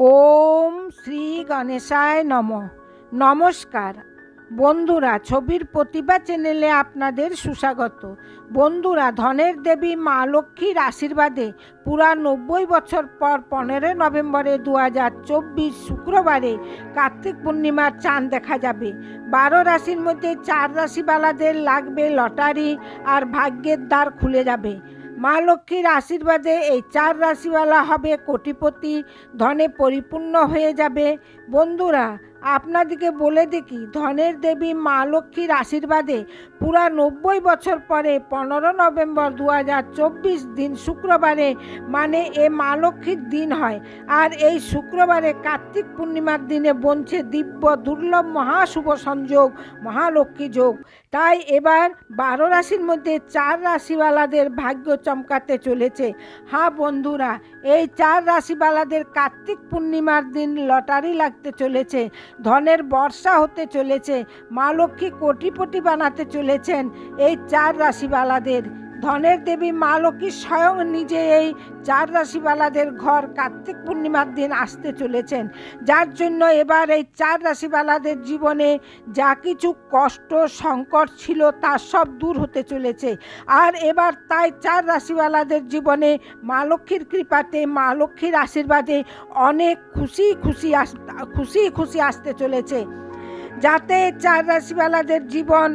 ওম শ্রী গণেশায় নম। নমস্কার। বন্ধুরা, ছবির প্রতিভা চ্যানেলে আপনাদের সুস্বাগত। বন্ধুরা, ধনের দেবী মা লক্ষ্মীর আশীর্বাদে পুরা নব্বই বছর পর পনেরোই নভেম্বরে দু হাজার চব্বিশ শুক্রবারে কার্তিক পূর্ণিমার চাঁদ দেখা যাবে। বারো রাশির মধ্যে চার রাশিওয়ালাদের লাগবে লটারি আর ভাগ্যের দ্বার খুলে যাবে। মা লক্ষ্মীর আশীর্বাদে এই চার রাশিওয়ালা হবে কোটিপতি ধনে পরিপূর্ণ হয়ে যাবে। বন্ধুরা আপনাদেরকে বলে দেখি, ধনের দেবী মা লক্ষ্মীর আশীর্বাদে পুরা নব্বই বছর পরে পনেরো নভেম্বর দু হাজার চব্বিশ দিন শুক্রবারে মানে এ মা লক্ষ্মীর দিন হয়। আর এই শুক্রবারে কার্তিক পূর্ণিমার দিনে বনছে দিব্য, দুর্লভ, মহাশুভ সংযোগ, মহালক্ষ্মী যোগ। তাই এবার বারো রাশির মধ্যে চার রাশিওয়ালাদের ভাগ্য চমকাতে চলেছে। হ্যাঁ বন্ধুরা, এই চার রাশিওয়ালাদের কার্তিক পূর্ণিমার দিন লটারি লাগতে চলেছে। ধনের বর্ষা হতে চলেছে মা লক্ষ্মী কোটিপতি বানাতে চলেছেন এই চার রাশিওয়ালাদের ধনের দেবী মা লক্ষ্মী স্বয়ং নিজে এই চার রাশিওয়ালাদের ঘর কার্তিক পূর্ণিমার দিন আসতে চলেছেন। যার জন্য এবার এই চার রাশিওয়ালাদের জীবনে যা কিছু কষ্ট, সংকট ছিল তা সব দূর হতে চলেছে। আর এবার তাই চার রাশিওয়ালাদের জীবনে মা লক্ষ্মীর কৃপাতে, মা লক্ষ্মীর আশীর্বাদে অনেক খুশি খুশি আস, খুশি খুশি আসতে চলেছে। যাতে চার রাশিওয়ালাদের জীবন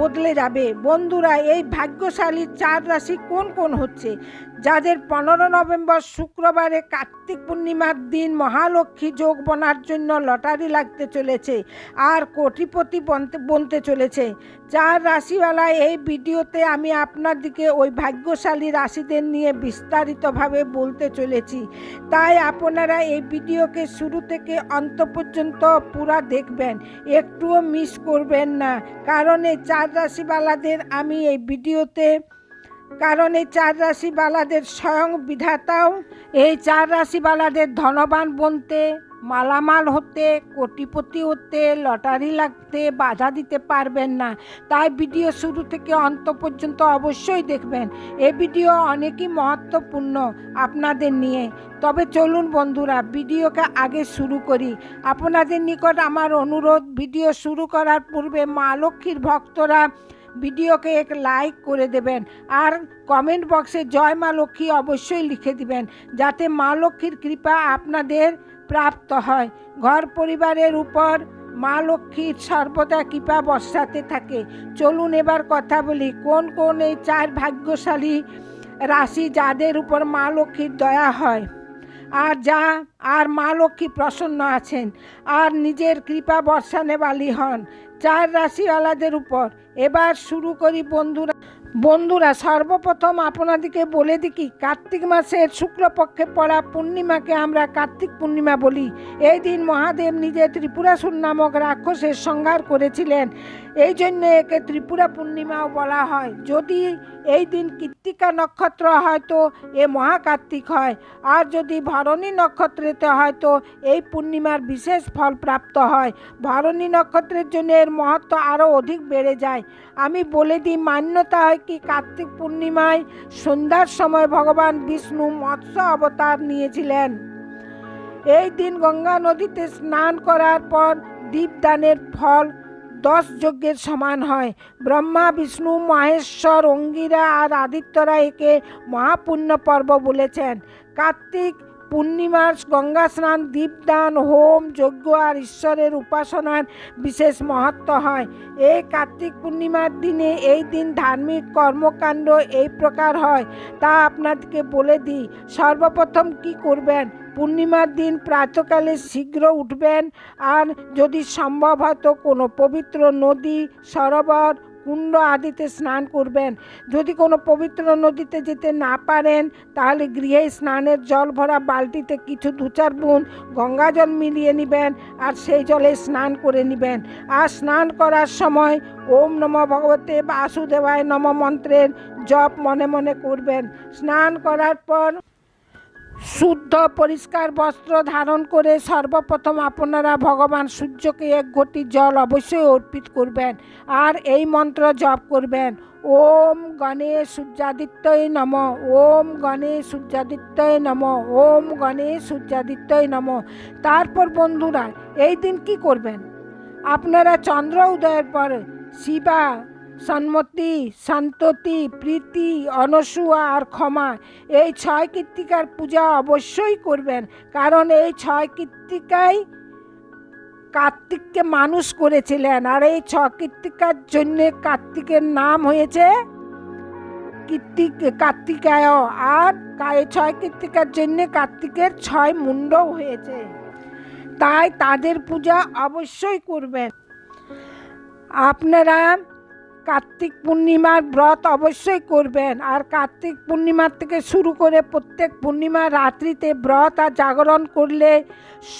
বদলে যাবে। বন্ধুরা, এই ভাগ্যশালী চার রাশি কোন কোন হচ্ছে? যাদের পনেরো নভেম্বর শুক্রবারে কার্তিক পূর্ণিমার দিন মহালক্ষ্মী যোগ বনার জন্য লটারি লাগতে চলেছে আর কোটিপতি বনতে চলেছে। চার রাশিওয়ালা, এই ভিডিওতে আমি আপনাদেরকে ওই ভাগ্যশালী রাশিদের নিয়ে বিস্তারিতভাবে বলতে চলেছি। তাই আপনারা এই ভিডিওকে শুরু থেকে অন্ত পর্যন্ত পুরা দেখবেন, একটুও মিস করবেন না। কারণ এই চার রাশিওয়ালাদের আমি এই ভিডিওতে, কারণ এই চার রাশি বালাদের স্বয়ং বিধাতাও এই চার রাশি বালাদের ধনবান বনতে মালামাল হতে, কোটিপতি হতে, লটারি লাগতে, বাধা দিতে পারবেন না। তাই ভিডিও শুরু থেকে অন্ত পর্যন্ত অবশ্যই দেখবেন। এ ভিডিও অনেকই মহত্বপূর্ণ আপনাদের নিয়ে। তবে চলুন বন্ধুরা, ভিডিওকে আগে শুরু করি। আপনাদের নিকট আমার অনুরোধ, ভিডিও শুরু করার পূর্বে মা লক্ষ্মীর ভক্তরা ভিডিওকে এক লাইক করে দেবেন আর কমেন্ট বক্সে জয় মা লক্ষ্মী অবশ্যই লিখে দিবেন। যাতে মা লক্ষ্মীর কৃপা আপনাদের প্রাপ্ত হয়। ঘর পরিবারের উপর মা লক্ষ্মীর সর্বদা কৃপা বর্ষাতে থাকে। চলুন এবার কথা বলি, কোন কোন এই চার ভাগ্যশালী রাশি যাদের উপর মা লক্ষ্মীর দয়া হয়? আর যা, আর মা লক্ষ্মী প্রসন্ন আছেন, আর নিজের কৃপা বর্ষানেবালি হন। চার রাশিওয়ালাদের উপর। এবার শুরু করি বন্ধুরা বন্ধুরা, সর্বপ্রথম আপনাদেরকে বলে দিকি কার্তিক মাসের শুক্লপক্ষে পড়া পূর্ণিমাকে আমরা কার্তিক পূর্ণিমা বলি। এই দিন মহাদেব নিজে ত্রিপুরাসুর নামক রাক্ষসের সংহার করেছিলেন। এই জন্য একে ত্রিপুরা পূর্ণিমাও বলা হয়। যদি এই দিন কৃত্তিকা নক্ষত্র হয়তো এ মহাকার্তিক হয়। আর যদি ভরণী নক্ষত্রেতে হয়তো এই পূর্ণিমার বিশেষ ফল প্রাপ্ত হয়। ভরণী নক্ষত্রের জন্য এর মহত্ব আরও অধিক বেড়ে যায়। আমি বলে দিই, মান্যতা হয় কি কার্তিক পূর্ণিমায় সন্ধ্যার সময় ভগবান বিষ্ণু মৎস্য অবতার নিয়েছিলেন। এই দিন গঙ্গা নদীতে স্নান করার পর দীপদানের ফল দশ যজ্ঞের সমান হয়। ব্রহ্মা, বিষ্ণু, মহেশ্বর, অঙ্গিরা আর আদিত্যরা একে মহাপুণ্য পর্ব বলেছেন। কার্তিক পূর্ণিমার গঙ্গা স্নান, দীপদান, হোম, যজ্ঞ আর ঈশ্বরের উপাসনার বিশেষ মহত্ব হয়। এই কার্তিক পূর্ণিমার দিনে এই দিন ধার্মিক কর্মকাণ্ড এই প্রকার হয়। তা আপনাদেরকে বলে দিই। সর্বপ্রথম কি করবেন? পূর্ণিমার দিন প্রাতকালে শীঘ্র উঠবেন আর যদি সম্ভব হয় তো কোনো পবিত্র নদী, সরোবর, কুণ্ড আদিতে স্নান করবেন। যদি কোনো পবিত্র নদীতে যেতে না পারেন, তাহলে গৃহে স্নানের জল ভরা বালতিতে কিছু দু চার বুন গঙ্গা জল মিলিয়ে নেবেন আর সেই জলে স্নান করে নেবেন। আর স্নান করার সময় ওম নম ভগবতে বাসুদেবায় নম মন্ত্রের জপ মনে মনে করবেন। স্নান করার পর শুদ্ধ, পরিষ্কার বস্ত্র ধারণ করে সর্বপ্রথম আপনারা ভগবান সূর্যকে এক ঘটি জল অবশ্যই অর্পিত করবেন আর এই মন্ত্র জপ করবেন। ওম গণেশ সূর্যাদিত্যই নম, ওম গণেশ সূর্যাদিত্যই নম, ওম গণেশ সূর্যাদিত্যই নম। তারপর বন্ধুরা, এই দিন কি করবেন? আপনারা চন্দ্র উদয়ের পর শিবা সন্মতি শান্ততি প্রীতি, অনসুয়া আর ক্ষমা। এই ছয় কৃত্তিকার পূজা অবশ্যই করবেন, কারণ এই ছয় কৃত্তিকাই কার্তিককে মানুষ করেছিলেন। আর এই ছ কৃত্তিকার জন্য কার্তিকের নাম হয়েছে কৃত্তিক কার্তিকায়। আর এই ছয় কৃত্তিকার জন্য কার্তিকের ছয় মুন্ডও হয়েছে। তাই তাদের পূজা অবশ্যই করবেন। আপনারা কার্তিক পূর্ণিমার ব্রত অবশ্যই করবেন। আর কার্তিক পূর্ণিমার থেকে শুরু করে প্রত্যেক পূর্ণিমার রাত্রিতে ব্রত আর জাগরণ করলে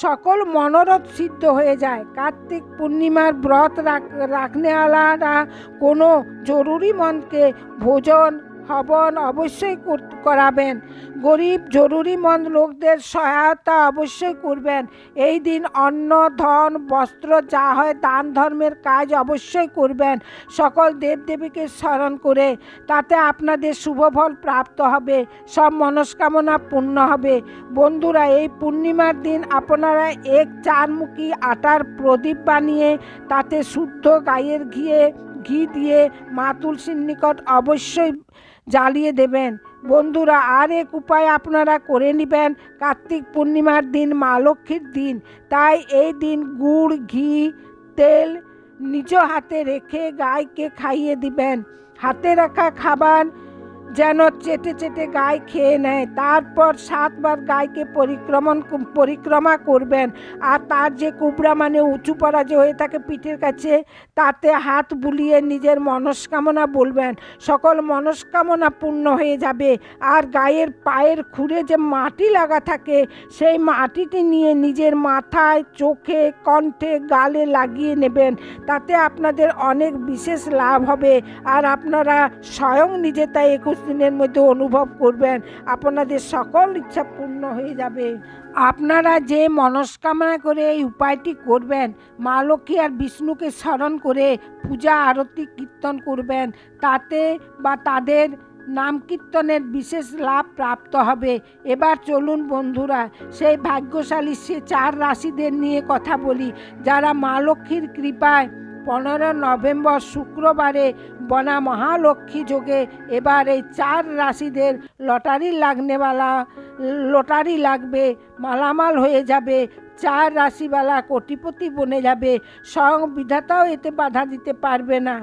সকল মনোরথ সিদ্ধ হয়ে যায়। কার্তিক পূর্ণিমার ব্রত রাখ- রাখনেওয়ালারা কোনো জরুরি মনকে ভোজন হবন অবশ্যই করাবেন। গরিব, জরুরিমন্দ লোকদের সহায়তা অবশ্যই করবেন। এই দিন অন্ন, ধন, বস্ত্র যা হয় দান ধর্মের কাজ অবশ্যই করবেন। সকল দেবদেবীকে স্মরণ করে তাতে আপনাদের শুভফল প্রাপ্ত হবে, সব মনস্কামনা পূর্ণ হবে। বন্ধুরা, এই পূর্ণিমার দিন আপনারা এক চারমুখী আটার প্রদীপ বানিয়ে তাতে শুদ্ধ গায়ের ঘিয়ে, ঘি দিয়ে মা তুলসীর নিকট অবশ্যই জ্বালিয়ে দেবেন। বন্ধুরা আর এক উপায় আপনারা করে নেবেন কার্তিক পূর্ণিমার দিন, মা লক্ষ্মীর দিন। তাই এই দিন গুড়, ঘি, তেল নিজ হাতে রেখে গাইকে খাইয়ে দিবেন। হাতে রাখা খাবার যেন চেটে চেটে গায়ে খেয়ে নেয়। তারপর সাতবার গাইকে পরিক্রমণ পরিক্রমা করবেন। আর তার যে কুবরা মানে উঁচু পড়া যে হয়ে থাকে পিঠের কাছে, তাতে হাত বুলিয়ে নিজের মনস্কামনা বলবেন। সকল মনস্কামনা পূর্ণ হয়ে যাবে। আর গায়ের পায়ের খুঁড়ে যে মাটি লাগা থাকে, সেই মাটিটি নিয়ে নিজের মাথায় চোখে, কণ্ঠে, গালে লাগিয়ে নেবেন। তাতে আপনাদের অনেক বিশেষ লাভ হবে। আর আপনারা স্বয়ং নিজে তাই একুশ দিনের মধ্যে অনুভব করবেন। আপনাদের সকল ইচ্ছা পূর্ণ হয়ে যাবে। আপনারা যে মনস্কামনা করে এই উপায়টি করবেন, মা লক্ষ্মী আর বিষ্ণুকে স্মরণ করে পূজা, আরতি, কীর্তন করবেন। তাতে বা তাদের নাম কীর্তনের বিশেষ লাভ প্রাপ্ত হবে। এবার চলুন বন্ধুরা, সেই ভাগ্যশালী সে চার রাশিদের নিয়ে কথা বলি, যারা মা লক্ষ্মীর কৃপায় পনেরো নভেম্বর শুক্রবারে বনা মহালক্ষ্মী যোগে এবার এই চার রাশিদের লটারি লাগনেওয়ালা, লটারি লাগবে, মালামাল হয়ে যাবে, চার রাশিওয়ালা কোটিপতি বনে যাবে, স্বয়ং বিধাতাও এতে বাধা দিতে পারবে না।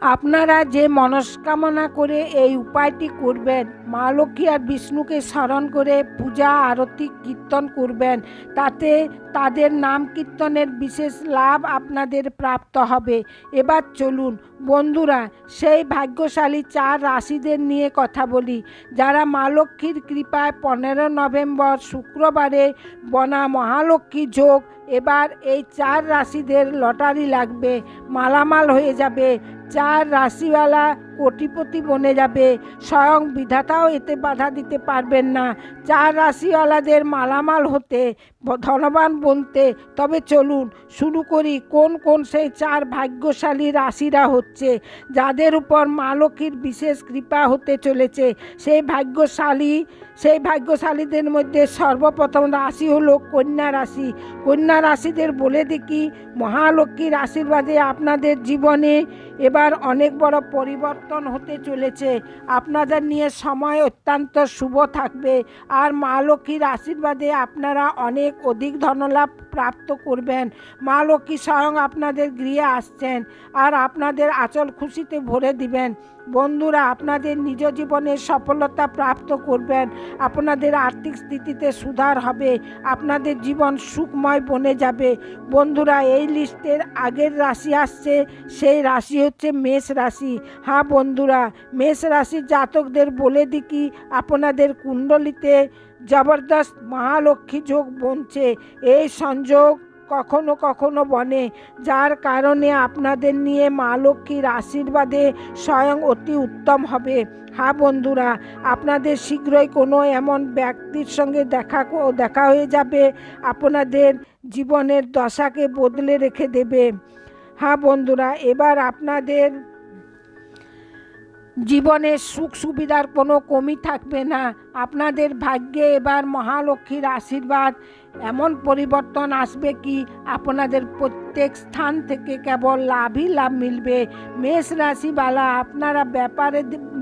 আপনারা যে মনস্কামনা করে এই উপায়টি করবেন, মা লক্ষ্মী আর বিষ্ণুকে স্মরণ করে পূজা, আরতি, কীর্তন করবেন, তাতে তাদের নাম কীর্তনের বিশেষ লাভ আপনাদের প্রাপ্ত হবে। এবার চলুন, বন্ধুরা, সেই ভাগ্যশালী চার রাশিদের নিয়ে কথা বলি। যারা মা লক্ষ্মীর কৃপায় পনেরো নভেম্বর শুক্রবারে বনা মহালক্ষ্মী যোগ এবার এই চার রাশিদের লটারি লাগবে, মালামাল হয়ে যাবে, চার রাশিওয়ালা কোটিপতি বনে যাবে, স্বয়ং বিধাতাও এতে বাধা দিতে পারবেন না। চার রাশিওয়ালাদের মালামাল হতে, ধনবান বনতে, তবে চলুন শুরু করি কোন কোন সেই চার ভাগ্যশালী রাশিরা হচ্ছে, যাদের উপর মা লক্ষ্মীর বিশেষ কৃপা হতে চলেছে। সেই ভাগ্যশালী, সেই ভাগ্যশালীদের মধ্যে সর্বপ্রথম রাশি হলো কন্যা রাশি। কন্যা রাশিদের বলে দেখি মহালক্ষ্মীর আশীর্বাদে আপনাদের জীবনে এবার অনেক বড় পরিবর্তন হতে চলেছে। আপনাদের নিয়ে সময় অত্যন্ত শুভ থাকবে। আর মা লক্ষ্মীর আশীর্বাদে আপনারা অনেক অধিক ধনলাভ প্রাপ্ত করবেন। মা লক্ষ্মী স্বয়ং আপনাদের গৃহে আসছেন আর আপনাদের আচল খুশিতে ভরে দিবেন। বন্ধুরা, আপনাদের নিজ জীবনে সফলতা প্রাপ্ত করবেন। আপনাদের আর্থিক স্থিতিতে সুধার হবে। আপনাদের জীবন সুখময় বনে যাবে। বন্ধুরা, এই লিস্টের আগের রাশি আসছে। সেই রাশি হচ্ছে মেষ রাশি। হ্যাঁ বন্ধুরা, মেষ রাশির জাতকদের বলে দিকি আপনাদের কুণ্ডলিতে জবরদস্ত মহালক্ষ্মী যোগ বনছে। এই সংযোগ কখনো কখনো বনে, যার কারণে আপনাদের নিয়ে মা লক্ষ্মীর আশীর্বাদে স্বয়ং অতি উত্তম হবে। হ্যাঁ বন্ধুরা, আপনাদের শীঘ্রই কোনো এমন ব্যক্তির সঙ্গে দেখা ক- দেখা হয়ে যাবে। আপনাদের জীবনের দশাকে বদলে রেখে দেবে। হ্যাঁ বন্ধুরা, এবার আপনাদের জীবনের সুখ সুবিধার কোনো কমি থাকবে না। আপনাদের ভাগ্যে এবার মহালক্ষ্মীর আশীর্বাদ। এমন পরিবর্তন আসবে কি আপনাদের প্রত্যেক স্থান থেকে কেবল লাভই লাভ মিলবে। মেষ রাশিওয়ালা, আপনারা ব্যাপারে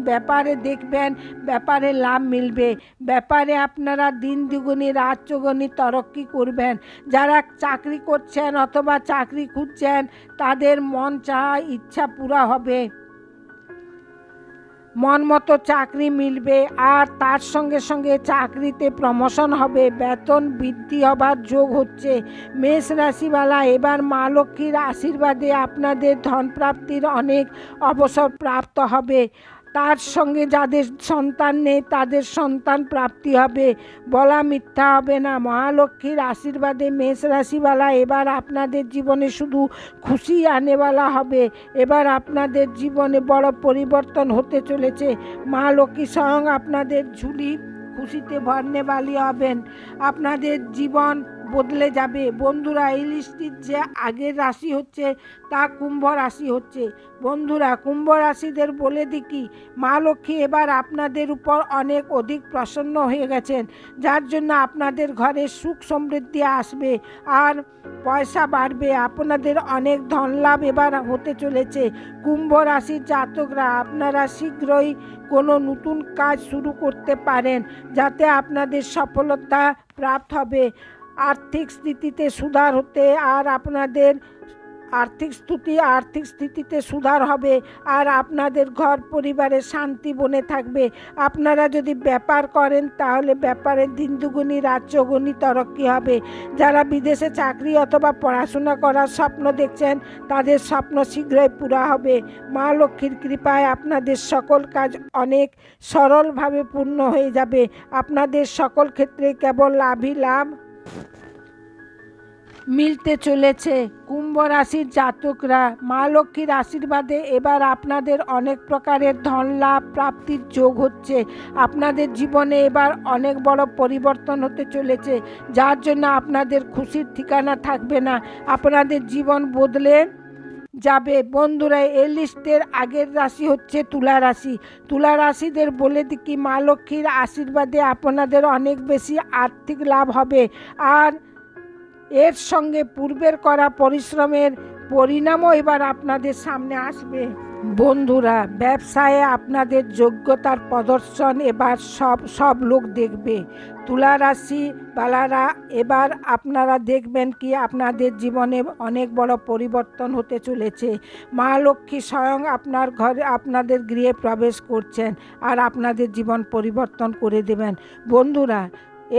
ব্যাপারে দেখবেন, ব্যাপারে লাভ মিলবে। ব্যাপারে আপনারা দিন দ্বিগুণী, রাত চৌগুণী তরক্কি করবেন। যারা চাকরি করছেন অথবা চাকরি খুঁজছেন, তাদের মন চাহা ইচ্ছা পুরা হবে। মন মতো চাকরি মিলবে আর তার সঙ্গে সঙ্গে চাকরিতে প্রমোশন হবে, বেতন বৃদ্ধি হবার যোগ হচ্ছে। মেষ রাশিওয়ালা, এবার মা লক্ষ্মীর আশীর্বাদে আপনাদের ধনপ্রাপ্তির অনেক অবসর প্রাপ্ত হবে। তার সঙ্গে যাদের সন্তান নেই, তাদের সন্তান প্রাপ্তি হবে। বলা মিথ্যা হবে না। মহালক্ষ্মীর আশীর্বাদে মেষ রাশিওয়ালা, এবার আপনাদের জীবনে শুধু খুশি আনেওয়ালা হবে। এবার আপনাদের জীবনে বড় পরিবর্তন হতে চলেছে। মা লক্ষ্মী স্বয়ং আপনাদের ঝুলি খুশিতে ভরনেবালি হবেন। আপনাদের জীবন বদলে যাবে। বন্ধুরা, এই লিস্টির যে আগের রাশি হচ্ছে, তা কুম্ভ রাশি হচ্ছে। বন্ধুরা, কুম্ভ রাশিদের বলে দিকি মা লক্ষ্মী এবার আপনাদের উপর অনেক অধিক প্রসন্ন হয়ে গেছেন। যার জন্য আপনাদের ঘরে সুখ সমৃদ্ধি আসবে আর পয়সা বাড়বে। আপনাদের অনেক ধন লাভ এবার হতে চলেছে। কুম্ভ রাশির জাতকরা, আপনারা শীঘ্রই কোনো নতুন কাজ শুরু করতে পারেন, যাতে আপনাদের সফলতা প্রাপ্ত হবে। আর্থিক স্থিতিতে সুধার হতে আর আপনাদের আর্থিক স্থিতি আর্থিক স্থিতিতে সুধার হবে আর আপনাদের ঘর পরিবারে শান্তি বনে থাকবে। আপনারা যদি ব্যাপার করেন, তাহলে ব্যাপারে দিন দুগুনি রাত চৌগুনি তরক্কি হবে। যারা বিদেশে চাকরি অথবা পড়াশোনা করার স্বপ্ন দেখছেন, তাদের স্বপ্ন শীঘ্রই পুরা হবে। মা লক্ষ্মীর কৃপায় আপনাদের সকল কাজ অনেক সরলভাবে পূর্ণ হয়ে যাবে। আপনাদের সকল ক্ষেত্রে কেবল লাভই লাভ। মিলতে চলেছে। কুম্ভ রাশির জাতকরা, মা লক্ষ্মীর আশীর্বাদে এবার আপনাদের অনেক প্রকারের ধন লাভ প্রাপ্তির যোগ হচ্ছে। আপনাদের জীবনে এবার অনেক বড় পরিবর্তন হতে চলেছে। যার জন্য আপনাদের খুশির ঠিকানা থাকবে না। আপনাদের জীবন বদলে যাবে। বন্ধুরা এই লিস্টের আগের রাশি হচ্ছে তুলা রাশি। তুলা রাশিদের বলে দিকি মা লক্ষ্মীর আশীর্বাদে আপনাদের অনেক বেশি আর্থিক লাভ হবে। আর এর সঙ্গে পূর্বের করা পরিশ্রমের পরিণামও এবার আপনাদের সামনে আসবে। বন্ধুরা, ব্যবসায়ে আপনাদের যোগ্যতার প্রদর্শন এবার সব সব লোক দেখবে। তুলা রাশি বালারা, এবার আপনারা দেখবেন কি আপনাদের জীবনে অনেক বড় পরিবর্তন হতে চলেছে। মা লক্ষ্মী স্বয়ং আপনার ঘরে, আপনাদের গৃহে প্রবেশ করছেন আর আপনাদের জীবন পরিবর্তন করে দেবেন। বন্ধুরা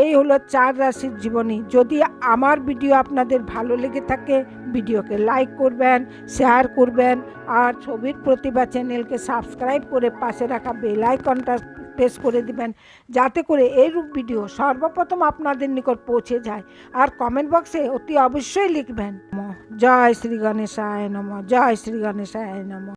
এই হলো চার রাশির জীবনী। যদি আমার ভিডিও আপনাদের ভালো লেগে থাকে, ভিডিওকে লাইক করবেন শেয়ার করবেন, আর ছবির প্রতিভা চ্যানেলকে সাবস্ক্রাইব করে পাশে রাখা বেল আইকনটা প্রেস করে দিবেন, যাতে করে এইরূপ ভিডিও সর্বপ্রথম আপনাদের নিকট পৌঁছে যায়। আর কমেন্ট বক্সে অতি অবশ্যই লিখবেন জয় শ্রী গণেশায় নম, জয় শ্রী গণেশায় নম।